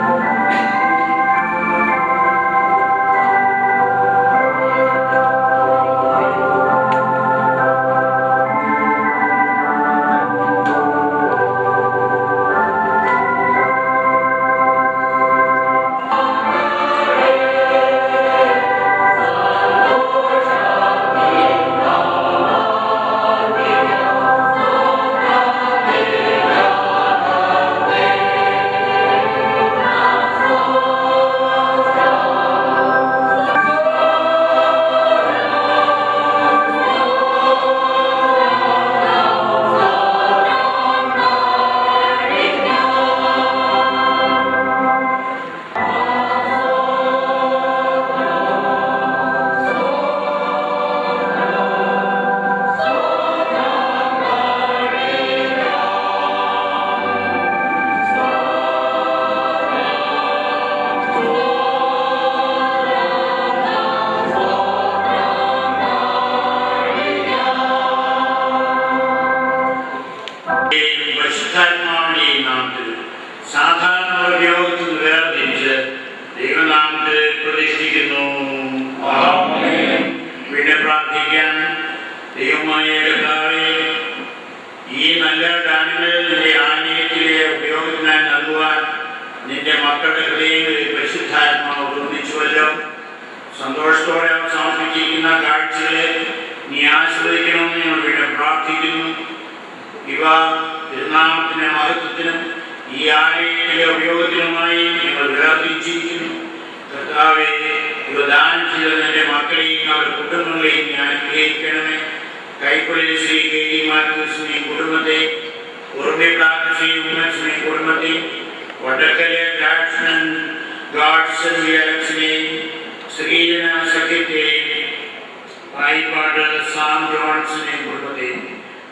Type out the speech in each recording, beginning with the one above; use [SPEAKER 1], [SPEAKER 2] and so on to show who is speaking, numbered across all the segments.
[SPEAKER 1] യും നല്ല ദാനങ്ങളിൽ നിന്റെ ആലയത്തിലെ ഉപയോഗത്തിനായി നൽകുവാൻ നിന്റെ മക്കളുടെ ഹൃദയങ്ങളിൽ പരിശുദ്ധാത്മാവ് തോന്നിച്ചുവല്ലോ. സന്തോഷത്തോടെ അവർ സമർപ്പിച്ചിരിക്കുന്ന കാഴ്ചകളെ നീ ആസ്വദിക്കണമെന്ന് ഞങ്ങൾ വീണ്ടും പ്രാർത്ഥിക്കുന്നു. ഇവ തിരുനാമത്തിന്റെ മഹത്വത്തിനും ഈ ആലയത്തിലെ ഉപയോഗത്തിനുമായി ഞങ്ങൾ വേർതിരിച്ചിരിക്കുന്നു കർത്താവെ ഇവ ദാനം ചെയ്ത നിന്റെ മക്കളെയും അവരുടെ കുടുംബങ്ങളെയും ഞാൻ അനുഗ്രഹിക്കണമേ. കൈക്കൊള്ളിൽ ശ്രീ കെ ഡി മാത്യൂസിനെയും കുടുംബത്തെ പ്രാർത്ഥനയും ഉമ്മൻസിനെയും കുടുംബത്തെയും വടക്കലെ രാക്ഷണൻ ഗാഡ്സൺ വിയലക്സിനെയും ശ്രീജന സഖ്യത്തെയും പായിപ്പാട് സാം ജോൺസിനെയും കുടുംബത്തെയും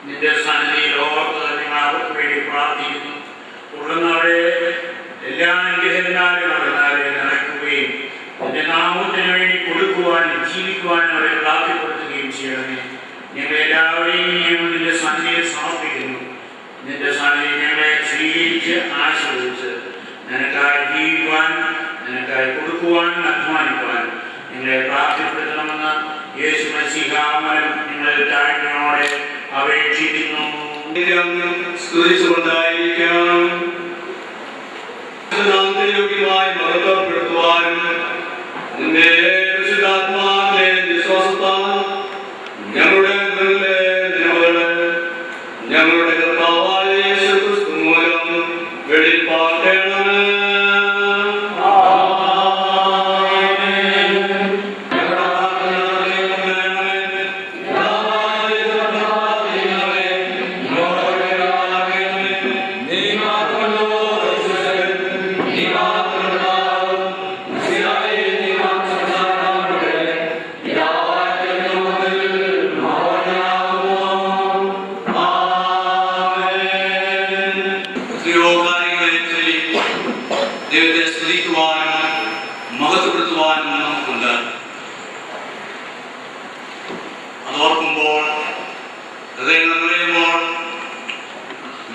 [SPEAKER 1] നിന്റെ സന്നിധിയിൽ ഓർത്ത് നിങ്ങൾ അവർക്ക് വേണ്ടി പ്രാർത്ഥിക്കുന്നു. തുടർന്ന് അവരെ എല്ലാ അനുഗ്രഹങ്ങളാലും അവരെ നടക്കുകയും നിന്റെ ജീവിക്കുവാനും അവരെ പ്രാപ്തിപ്പെടുത്തുകയും ചെയ്യണമേ. ഞങ്ങൾ എല്ലാവരെയും നിന്റെ സന്നിധിയിൽ സ്വീകരിച്ച് ആശ്രയിച്ച് നിനക്കായി ജീവിക്കുവാൻ നിനക്കായി കൊടുക്കുവാനും അധ്വാനിക്കുവാൻ നിങ്ങളെ പ്രാപ്തിപ്പെടുത്തണമെന്ന് യേശു മസിഹാമനം നിങ്ങളെ താഴ്മയോടെ അപേക്ഷിക്കുന്നു.
[SPEAKER 2] സ്തുതിച്ചുകൊണ്ടായിരിക്കണം. നാമത്തെ യോഗ്യമായി മഹത്വപ്പെടുത്തുവാനും നിന്റെ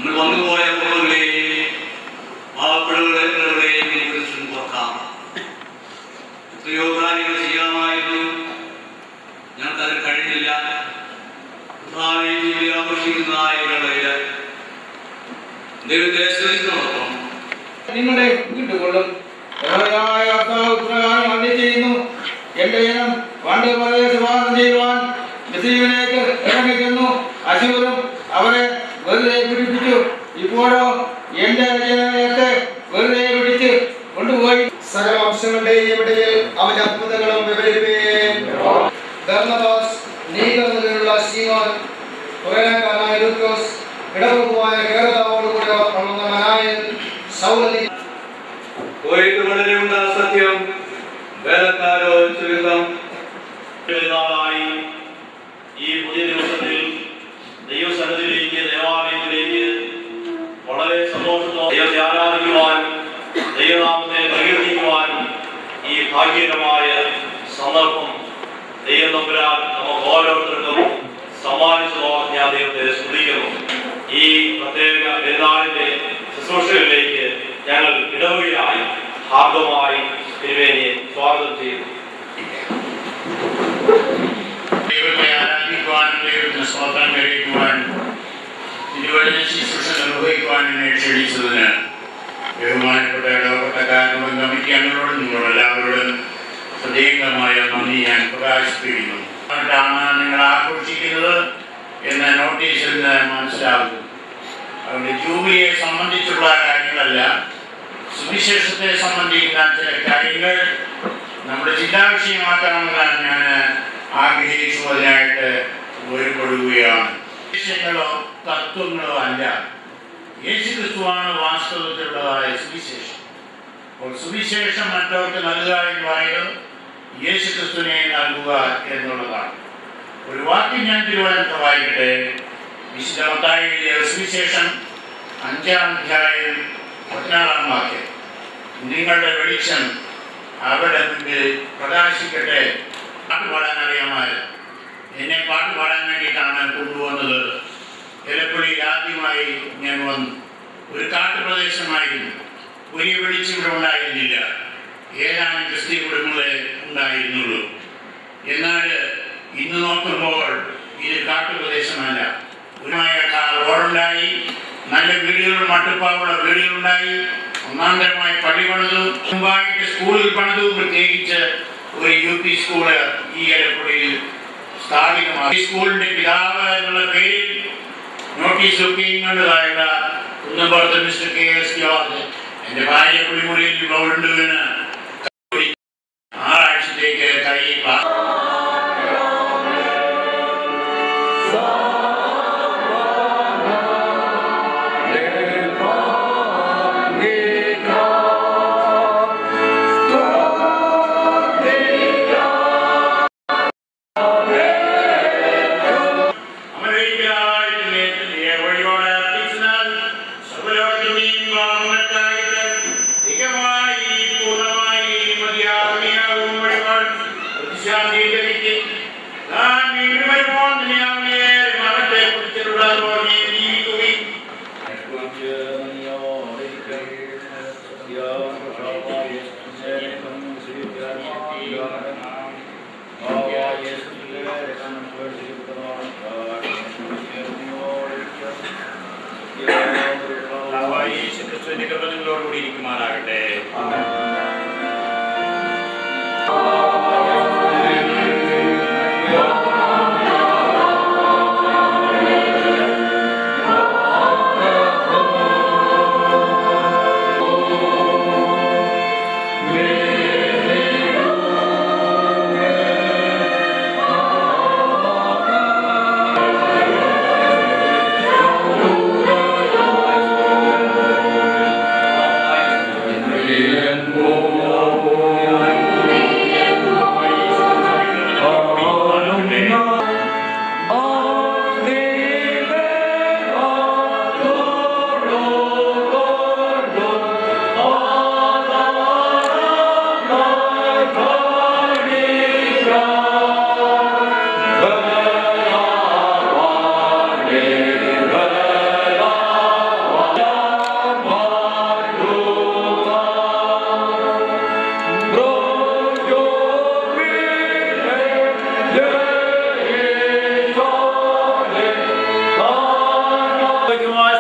[SPEAKER 2] വന്നുപോയ കുറവുകളെയും പാവപ്പെടുകളെയും കുറിച്ചും ഓർക്കാം എത്രയോ കാര്യങ്ങൾ ചെയ്യാമായിരുന്നു. ഞങ്ങൾക്കതിന് കഴിഞ്ഞില്ല ആഘോഷിക്കുന്നതായ
[SPEAKER 3] നിങ്ങളുടെ വീട്ടുകൊള്ളും. യഹോവയായ
[SPEAKER 4] സകല വംശങ്ങളുടെയും ഇടയിൽ അവന്റെ അത്ഭുതങ്ങളും
[SPEAKER 2] പോയിട്ട് വളരെ
[SPEAKER 5] സന്തോഷത്തോടെ ആരാധിക്കുവാൻ ദൈവനാമത്തെ ഈ ഭാഗ്യകരമായ സന്ദർഭം. ദൈവം തമ്പുരാൻ നമുക്ക് ഓരോരുത്തർക്കും സമ്മാനിച്ചതോ ഞാൻ ദൈവത്തെ ശ്രദ്ധിക്കുന്നു ഈ പ്രത്യേക പെരുന്നാളിന്റെ ശുശ്രൂഷകളിലേക്ക് ഞങ്ങൾ ഇടവുകയായി ഹാർദമായി തിരുവേനിയെ സ്വാഗതം ചെയ്യുന്നു.
[SPEAKER 1] സ്തോത്രം കഴിക്കുവാനും തിരുവചന ശുശ്രൂഷ നിർവഹിക്കുവാൻ എന്നെ ക്ഷണിച്ചതിന് ബഹുമാനപ്പെട്ട ഇടവപ്പെട്ടക്കാരനോടും കമ്മിറ്റി അംഗങ്ങളോടും നിങ്ങളെല്ലാവരോടും ഹൃദയംഗമായ നന്ദി ഞാൻ പ്രകാശിപ്പിക്കുന്നു. ാണ് നിങ്ങൾ ആഘോഷിക്കുന്നത് എന്ന നോട്ടീസിൽ മനസ്സിലാകുന്നു. അതുകൊണ്ട് ജൂബിലിയെ സംബന്ധിച്ചുള്ള കാര്യങ്ങളല്ല സുവിശേഷത്തെ സംബന്ധിക്കുന്ന ചില കാര്യങ്ങൾ നമ്മുടെ ജില്ലാ വിഷയമാക്കണമെന്നാണ് ഞാൻ ആഗ്രഹിച്ചു. അതിനായിട്ട് ഒരുപെടുകയാണ് വിഷയങ്ങളോ തത്വങ്ങളോ അല്ല. യേശു ക്രിസ്തുവാണ് വാസ്തവത്തിലുള്ളതായ സുവിശേഷം. അപ്പോൾ സുവിശേഷം മറ്റവർക്ക് നൽകുക എന്ന് പറയുന്നത് യേശു ക്രിസ്തുവിനെ നൽകുക എന്നുള്ളതാണ്. ഒരു വാക്യം ഞാൻ തിരുവനന്തപുരം വായിക്കട്ടെ. വിശുദ്ധമത്തായി എഴുതിയ സുവിശേഷം അഞ്ചാം അധ്യായം പതിനാറാം വാക്യം. നിങ്ങളുടെ വെളിച്ചം അവരുടെ മുമ്പിൽ പ്രകാശിക്കട്ടെ. പാട്ട് പാടാൻ എന്നെ പാട്ട് പാടാൻ വേണ്ടിയിട്ടാണ് കൊണ്ടുവന്നത്. എലപ്പുള്ളിയിൽ ആദ്യമായി ഞാൻ വന്നു. ഒരു കാട്ടുപ്രദേശമായിരുന്നു. വലിയ വെളിച്ചം ഇവിടെ ഉണ്ടായിരുന്നില്ല. ഏതാനും ക്രിസ്ത്യ കുടുംബങ്ങളെ ഉണ്ടായിരുന്നുള്ളൂ. എന്നാൽ ഇന്ന് നോക്കുമ്പോൾ ഇത് കാട്ടുപ്രദേശമല്ല. ഒരുമായ റോഡുണ്ടായി. നല്ല വീടുകൾ മട്ടുപ്പാവുള്ള വീടുകളുണ്ടായി. ഒന്നാന്തരമായി പള്ളി പണിതു. മുമ്പായിട്ട് സ്കൂളിൽ പണിതു. പ്രത്യേകിച്ച് ഒരു യു പി സ്കൂൾ ഈ എലപ്പുഴയിൽ സ്ഥാപിതമായി സ്കൂളിന്റെ പിതാവ് എന്നുള്ള പേരിൽ നോട്ടീസ് ഒക്കെ കണ്ടതായുള്ള കുന്നമ്പുറത്ത് മിസ്റ്റർ കെ എസ് ജോർജ് എന്റെ ഭാര്യ കുളിമുറിയിൽ ബൗണ്ടുവിന് ആറാഴ്ചത്തേക്ക് Hallelujah to me, Mama. യേശു ക്രിസ്തുവിന്റെ കൃപ നിങ്ങളോടുകൂടി ഇരിക്കുമാറാകട്ടെ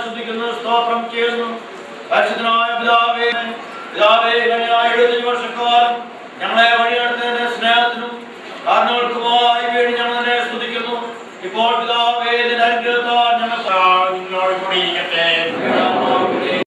[SPEAKER 5] സ്തുതിക്കുന്നു സ്തോത്രം ചെയ്യുന്നു. പരിശുദ്ധനായ പിതാവേ പിതാവേ കഴിഞ്ഞായ എഴുപത്തഞ്ച് വർഷക്കാലം ഞങ്ങളെ വഴിയെടുത്തതിന്റെ സ്നേഹത്തിനും കാരണങ്ങൾക്കുമായി